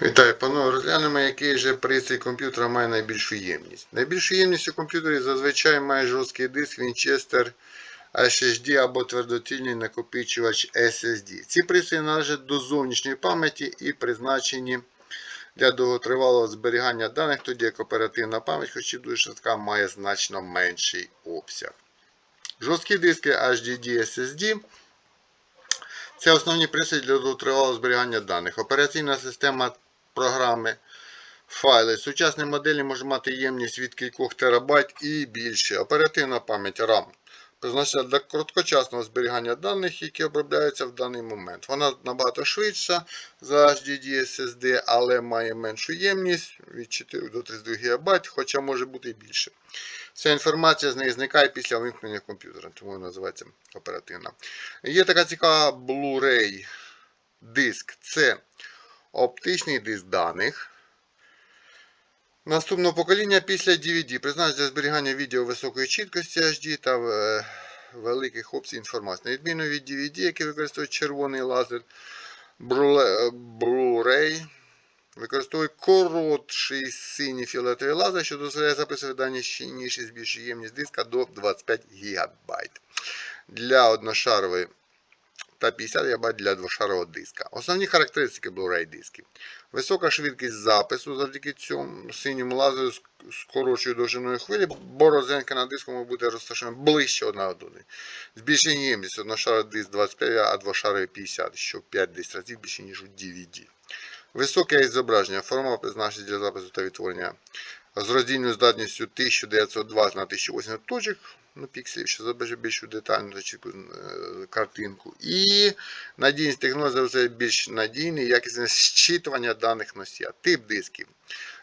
Вітаю, панове. Розглянемо, який же пристрій комп'ютера має найбільшу ємність. Найбільшу ємність у комп'ютері зазвичай має жорсткий диск Winchester HDD або твердотільний накопичувач SSD. Ці пристрої належать до зовнішньої пам'яті і призначені для довготривалого зберігання даних, тоді як оперативна пам'ять, хоч і дуже швидка, має значно менший обсяг. Жорсткі диски HDD SSD це основні пристрої для довготривалого зберігання даних. Операційна система програми, файли. Сучасні моделі можуть мати ємність від кількох терабайт і більше. Оперативна пам'ять RAM призначена для короткочасного зберігання даних, які обробляються в даний момент. Вона набагато швидша за HDD SSD, але має меншу ємність від 4 до 32 ГБ, хоча може бути і більше. Вся інформація з неї зникає після вимкнення комп'ютера, тому вона називається оперативна. Є така цікава Blu-ray диск. Це оптичний диск даних. Наступного покоління після DVD призначений для зберігання відео високої чіткості HD та е, великих опцій інформації. На відміну від DVD, який використовує червоний лазер, Blu- Blu-ray використовує коротший синій фіолетовий лазер, що дозволяє записувати дані щільніше, збільшує ємність диска до 25 ГБ. Для одношарової та 50 ГБ для двошарового диска. Основні характеристики Blu-ray дисків. Висока швидкість запису завдяки цьому синьому лазеру з скорочою довжиною хвилі, бо розетка на диску може бути розташована ближче одна до одної. Збільшення ємність одношаровий диск 25, а двошаровий 50, що 5-10 разів більше, ніж у DVD. Високе зображення. Форма призначена для запису та відтворення з роздільною здатністю 1920 на 1080 точок ну, пікселів, що зображує більш детальну та е, картинку. І надійність технології більш надійне якісне зчитування даних носія. Тип дисків.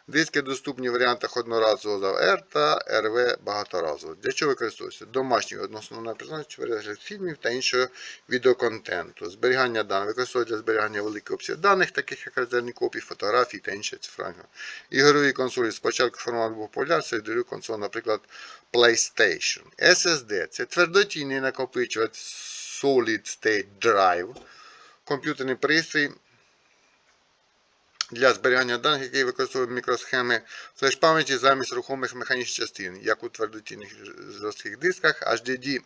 Диски доступні в варіантах одноразового за R та РВ багаторазово. Для чого використовується? Домашній одноосновне призначення, перегляд фільмів та іншого відеоконтенту. Зберігання даних. Використовується для зберігання великих обсягів даних, таких як резервні копії, фотографії та інші цифрові. Ігрові консолі. Спочатку формат був популярний, ігрові консоль, наприклад, PlayStation. SSD це твердотільний накопичувач Solid State Drive. Комп'ютерний пристрій для зберігання даних, який використовує мікросхеми флеш-пам'яті замість рухомих механічних частин, як у твердотінних жорстких дисках, HDD.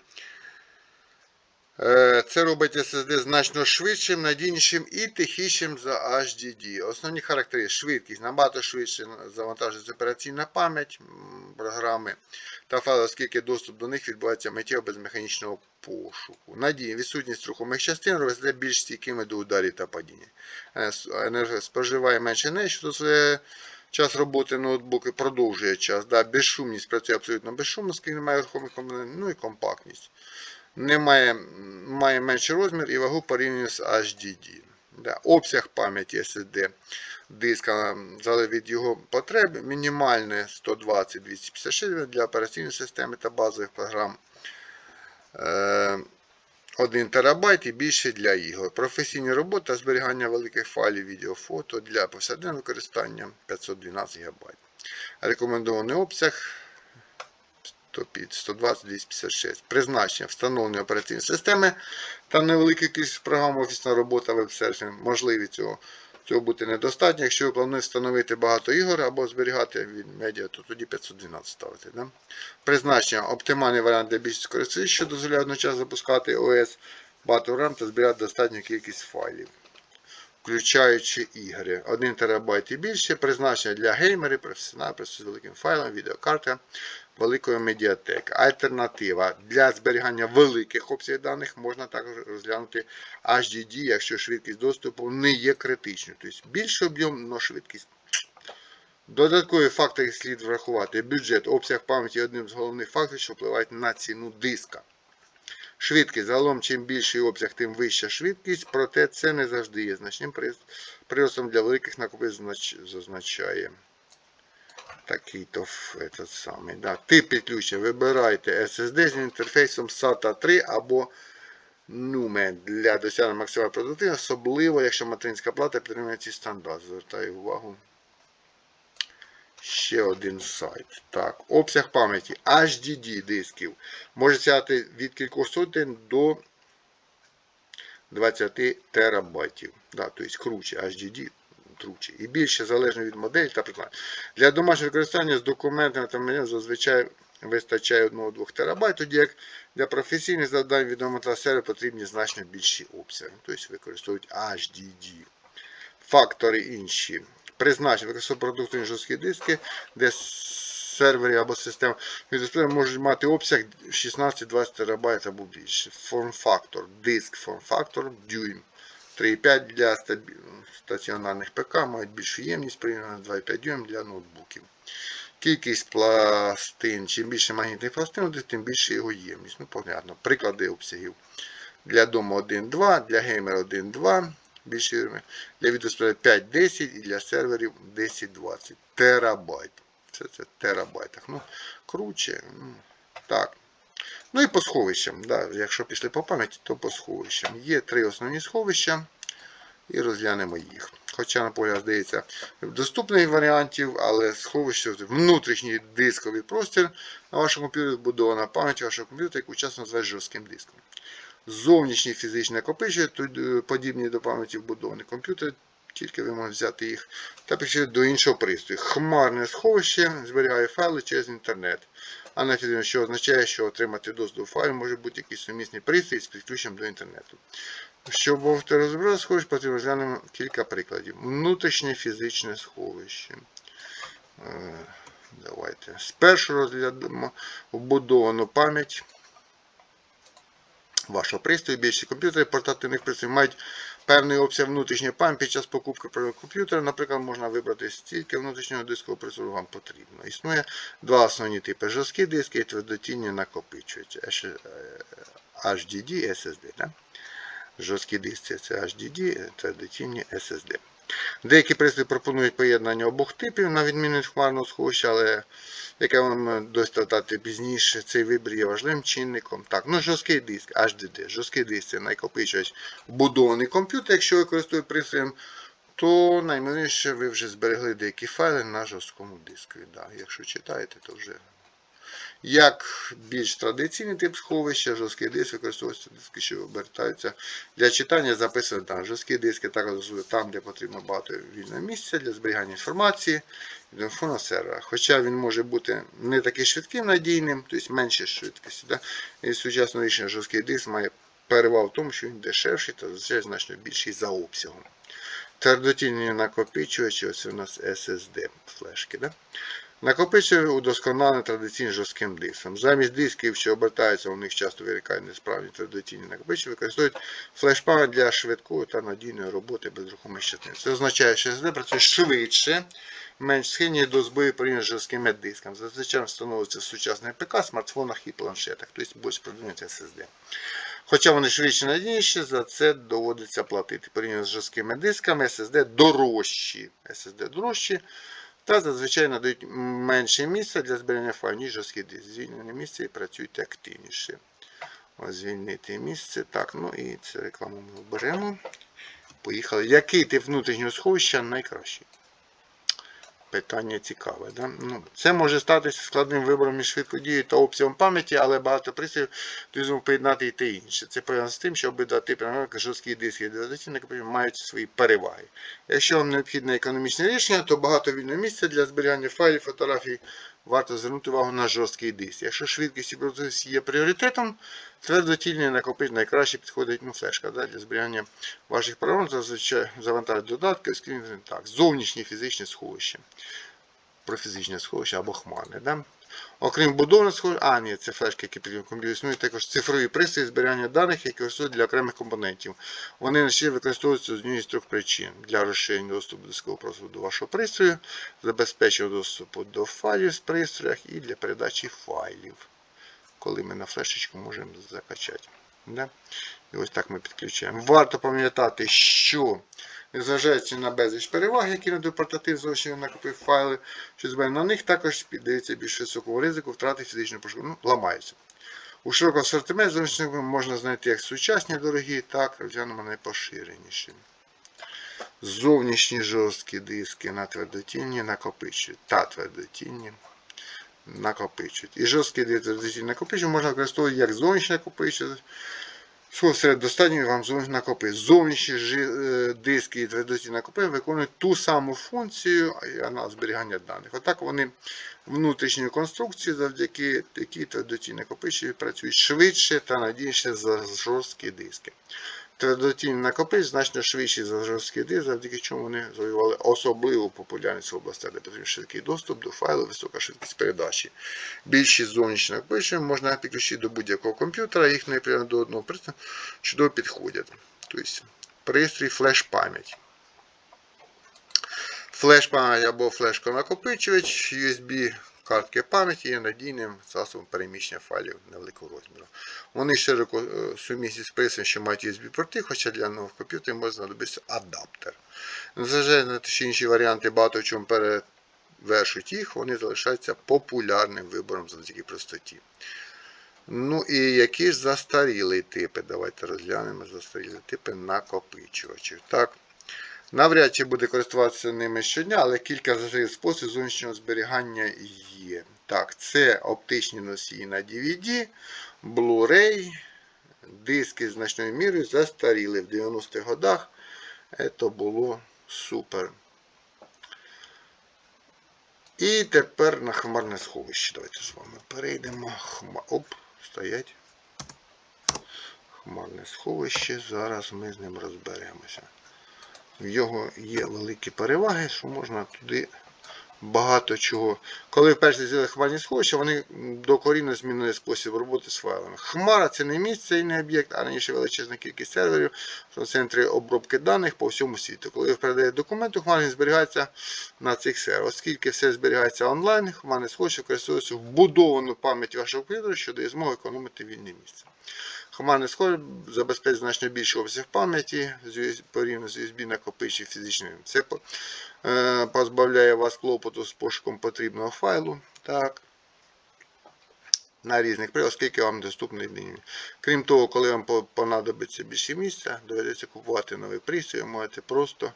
Е, Це робить SSD значно швидшим, надійнішим і тихішим за HDD. Основні характеристики швидкість, набагато швидше завантажується операційна пам'ять програми та файли, оскільки доступ до них відбувається миттєво без механічного пошуку. Надія, відсутність рухомих частин робить більш стійкими до ударів та падіння. Е, с- енерго- Споживає менше енергії, що дозволяє час роботи ноутбуки продовжує час. Да, безшумність працює абсолютно безшумно, оскільки немає рухомих компонентів, ну і компактність. Немає, має менший розмір і вагу порівняно з HDD. Да. Обсяг пам'яті SSD диска залежить від його потреб. Мінімальне 120-256 для операційної системи та базових програм. Е, 1 терабайт і більше для ігор. Професійні роботи та зберігання великих файлів відео, фото для повсякденного використання 512 ГБ. Рекомендований обсяг 120-256. Призначення встановлення операційної системи та невелика кількість програм офісна робота веб-серфінг. Можливі цього. Цього бути недостатньо. Якщо ви плануєте встановити багато ігор або зберігати від медіа, то тоді 512 ставити. Да? Призначення оптимальний варіант для більшості користувачів, що дозволяє одночасно запускати ОС багато RAM та збирати достатню кількість файлів, включаючи ігри. 1 ТБ і більше. Призначення для геймерів, професіоналів з великим файлом, відеокарта великої медіатеки. Альтернатива для зберігання великих обсягів даних можна також розглянути HDD, якщо швидкість доступу не є критичною. Тобто більший об'єм, але швидкість. Додаткові фактори слід врахувати. Бюджет, обсяг пам'яті одним з головних факторів, що впливають на ціну диска. Швидкість. Загалом, чим більший обсяг, тим вища швидкість, проте це не завжди є значним прирос- приростом для великих заznaч- зазначає. Такий то этот самий. Да. Тип підключення. Вибирайте SSD з інтерфейсом SATA 3 або NUME для досягнення максимальної продуктивності, особливо, якщо материнська плата підтримує ці стандарти. Звертаю увагу. Ще один сайт. Так, обсяг пам'яті HDD дисків може сягати від кількох сотень до 20 терабайтів. Да, тобто круче HDD тручі. І більше залежно від моделі та прикладу. Для домашнього використання з документами та меню зазвичай вистачає 1-2 терабайт, тоді як для професійних завдань відеомонтажа сервера потрібні значно більші обсяги. Тобто використовують HDD. Фактори інші. Призначення використовують продуктивні жорсткі диски, де сервери або відеосприйму можуть мати обсяг 16-20 терабайт або більше. Форм-фактор, диск форм-фактор, дюйм. 3,5 для стаціонарних ПК мають більшу ємність з 2,5 дюйм для ноутбуків. Кількість пластин. Чим більше магнітних пластин, тим більше його ємність. Ну, понятно. Приклади обсягів. Для дому 1.2, для геймера 1.2, більше для відеосприйму 5-10 і для серверів 10-20 терабайт. Це це терабайтах. Ну, круче. Ну, так. Ну і по сховищам. Да, якщо пішли по пам'яті, то по сховищам. Є три основні сховища. І розглянемо їх. Хоча, на погляд, здається, доступних варіантів, але сховище внутрішній дисковий простір на вашому комп'ютері збудована пам'ять вашого комп'ютера, яку часто називають жорстким диском. Зовнішній фізичний накопичувач, тут, е, подібні до пам'яті вбудований комп'ютер, тільки ви можете взяти їх та підключити до іншого пристрою. Хмарне сховище зберігає файли через інтернет. А на фізично, що означає, що отримати доступ до файлу може бути якийсь сумісний пристрій з підключенням до інтернету. Щоб вовти розібрати сховище, потрібно розглянемо кілька прикладів. Внутрішнє фізичне сховище. Е, Давайте. Спершу розглянемо вбудовану пам'ять вашого пристрою. Більші комп'ютери портативних пристроїв мають певний обсяг внутрішньої пам'яті під час покупки комп'ютера. Наприклад, можна вибрати стільки внутрішнього дискового пристрою вам потрібно. Існує два основні типи жорсткі диски і твердотінні накопичувачі. HDD, SSD. Да? Жорсткі диски це HDD, твердотінні SSD. Деякі пристрої пропонують поєднання обох типів, на відміну від хмарного сховища, але яке вам достатати пізніше, цей вибір є важливим чинником. Так, ну жорсткий диск, HDD. Жорсткий диск це найкопичувач вбудований комп'ютер, якщо ви користуєтесь пристроєм, то наймовірніше ви вже зберегли деякі файли на жорсткому диску. Да. Якщо читаєте, то вже як більш традиційний тип сховища, жорсткий диск використовується диски, що обертаються для читання, записано там. Жорсткі диски також там, де потрібно багато вільного місця для зберігання інформації від телефона сервера. Хоча він може бути не такий швидким надійним, тобто менше швидкості. Да? І сучасне рішення жорсткий диск має перевагу в тому, що він дешевший та значно більший за обсягом. Твердотільні накопичувачі, ось у нас SSD флешки. Да? Накопичує удосконалений традиційним жорстким диском. Замість дисків, що обертаються, у них часто виникають несправні традиційні накопичувачі, використовують флеш-пам'ять для швидкої та надійної роботи без рухомих частин. Це означає, що SSD працює швидше, менш схильні до збою порівняно з жорсткими дисками. Зазвичай встановлюється в сучасних ПК, смартфонах і планшетах, тобто більш продвинуті SSD. Хоча вони швидше надійніші, за це доводиться платити. Порівняно з жорсткими дисками, SSD дорожчі. SSD дорожчі. Та зазвичай надають менше місця для зберігання файлів, ніж жорсткі диски. Звільнене місце і працюють активніше. Ось звільнити місце. Так, ну і це рекламу ми оберемо. Поїхали. Який тип внутрішнього сховища найкращий? Питання цікаве. Да? Ну, це може статися складним вибором між швидкодією та обсягом пам'яті, але багато пристроїв дозволено поєднати і те інше. Це пов'язано з тим, що обидва типи жорсткі диски і традиційні комп'ютери мають свої переваги. Якщо вам необхідне економічне рішення, то багато вільного місця для зберігання файлів, фотографій варто звернути увагу на жорсткий диск. Якщо швидкість і продуктивність є пріоритетом, твердотільний накопич найкраще підходить ну, флешка да, для зберігання ваших програм, зазвичай завантажують додатки, скрін, так, зовнішнє фізичне сховище. Про фізичне сховище або хмарне. Да? Окрім будовних сховищ, а ні, це флешки, які під комп'ютер існують також цифрові пристрої зберігання даних, які використовують для окремих компонентів. Вони ще використовуються з однієї з трьох причин для розширення доступу дискового простору до вашого пристрою, забезпечення доступу до файлів з пристроях і для передачі файлів, коли ми на флешечку можемо закачати. Да? І ось так ми підключаємо. Варто пам'ятати, що незважаючи на безліч переваг, які надають портатив зовсім накопив файли, що зберігання на них також піддається більш високому ризику втрати фізичного пошкодження. Ну, ламаються. У широкому асортименті зовнішніх можна знайти як сучасні дорогі, так розглянемо найпоширеніші. Зовнішні жорсткі диски на твердотінні накопичують та твердотінні накопичують. І жорсткі твердотінні накопичують можна використовувати як зовнішні накопичувачі, Що серед достатньо вам зовнішні накопи. Зовнішні е, диски і твердоті накопи виконують ту саму функцію на зберігання даних. Отак вони внутрішньої конструкції, завдяки якій твердоті накопичі працюють швидше та надійніше за жорсткі диски. Твердотінні накопич значно швидші за жорсткий диск, завдяки чому вони завоювали особливу популярність в областях, де потрібен швидкий доступ до файлу, висока швидкість передачі. Більшість зовнішніх накопичів можна підключити до будь-якого комп'ютера, їх не прямо до одного пристрою чудово підходять. Тобто пристрій флеш-пам'ять. Флеш-пам'ять або флешка-накопичувач, USB картки пам'яті є надійним засобом переміщення файлів невеликого розміру. Вони широко е, сумісні з пристроєм, що мають USB-порти, хоча для нових комп'ютерів може знадобитися адаптер. Незважаючи на те, що інші варіанти багато в чому перевершують їх, вони залишаються популярним вибором завдяки простоті. Ну і які ж застарілі типи? Давайте розглянемо застарілі типи накопичувачів. Так. Навряд чи буде користуватися ними щодня, але кілька способів зовнішнього зберігання є. Так, це оптичні носії на DVD, Blu-ray, диски значною мірою застаріли в 90-х годах. Це було супер. І тепер на хмарне сховище. Давайте з вами перейдемо. Хма... Оп, стоять. Хмарне сховище. Зараз ми з ним розберемося. В його є великі переваги, що можна туди багато чого. Коли вперше з'явили хмарні сховища, вони докорінно змінили спосіб роботи з файлами. Хмара це не місце і не об'єкт, а раніше величезна кількість серверів в центрі обробки даних по всьому світу. Коли ви передаєте документ, хмарний зберігається на цих серверах. Оскільки все зберігається онлайн, хмарне сховище використовується вбудовану пам'ять вашого комп'ютера, що дає змогу економити вільне місце. Хмарний сховище забезпечить значно більший обсяг пам'яті порівняно з USB накопичів фізичним. Це е, позбавляє вас клопоту з пошуком потрібного файлу. Так. На різних приладах, оскільки вам доступний мінімум. Крім того, коли вам понадобиться більше місця, доведеться купувати новий пристрій, можете просто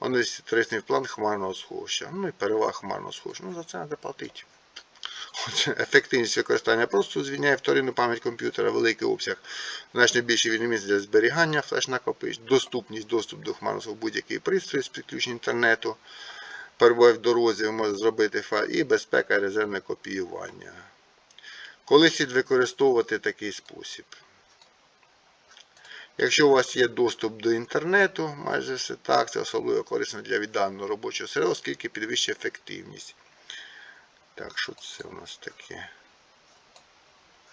онести план хмарного сховища. Ну і переваг хмарного сховища. Ну за це треба платити. Ефективність використання просто звільняє вторинну пам'ять комп'ютера, великий обсяг, значно більший вільний для зберігання флеш-накопич, доступність, доступ до хмарного будь-який пристрій з підключенням інтернету, перебуває в дорозі, ви можете зробити файл і безпека резервне копіювання. Коли слід використовувати такий спосіб? Якщо у вас є доступ до інтернету, майже все так, це особливо корисно для відданого робочого середовища, оскільки підвищує ефективність. Так, що це у нас таке?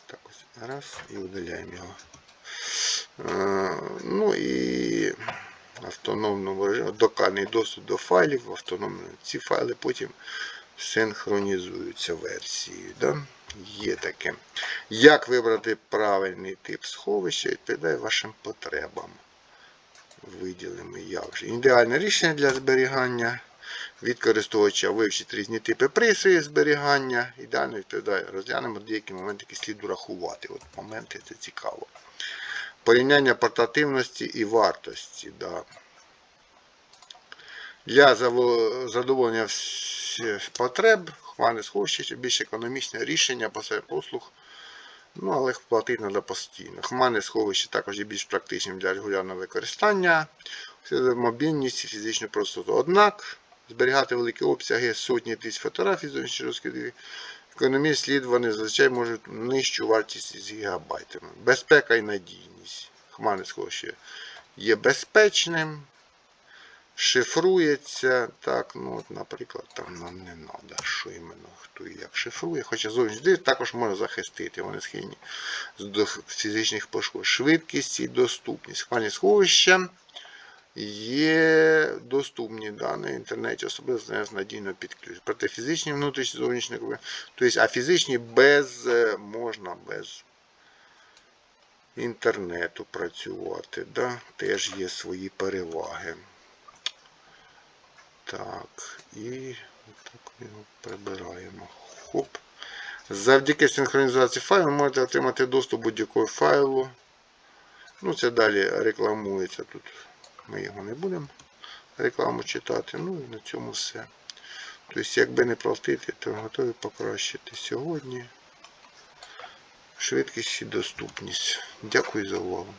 Так ось раз і видаляємо його. Ну і автономному режимі, докальний доступ до файлів, автономно. Ці файли потім синхронізуються версією. Да? Є таке. Як вибрати правильний тип сховища, відповідає вашим потребам. Виділимо як же. Ідеальне рішення для зберігання від користувача вивчити різні типи пристроїв зберігання. Ідеально відповідає, розглянемо деякі моменти, які слід урахувати. От моменти це цікаво. Порівняння портативності і вартості. Да. Для задоволення потреб хмарне сховище більш економічне рішення посеред послуг. Ну, але платити треба постійно. Хмарне сховище також є більш практичним для регулярного використання. Це мобільність і фізичну простоту. Однак зберігати великі обсяги сотні тисяч фотографій зовнішньої розкиди. Економії слід зазвичай можуть нижчу вартість з гігабайтами. Безпека і надійність. Хмарне сховище є безпечним, шифрується. Так, ну от, наприклад, там нам не треба, що іменно хто і як шифрує. Хоча зовнішній також може захистити. Вони схильні до фізичних пошкоджень. Швидкість і доступність. Хмарні сховища є доступні да, на інтернеті, особливо з надійно підключення. Проте фізичні внутрішні зовнішні, тобто, а фізичні без е, можна без інтернету працювати. Да? Теж є свої переваги. Так, і так його прибираємо. Хоп. Завдяки синхронізації файлу ви можете отримати доступ будь-якого файлу. Ну, це далі рекламується тут. Ми його не будемо рекламу читати. Ну і на цьому все. Тобто, якби не платити, то готові покращити сьогодні. Швидкість і доступність. Дякую за увагу.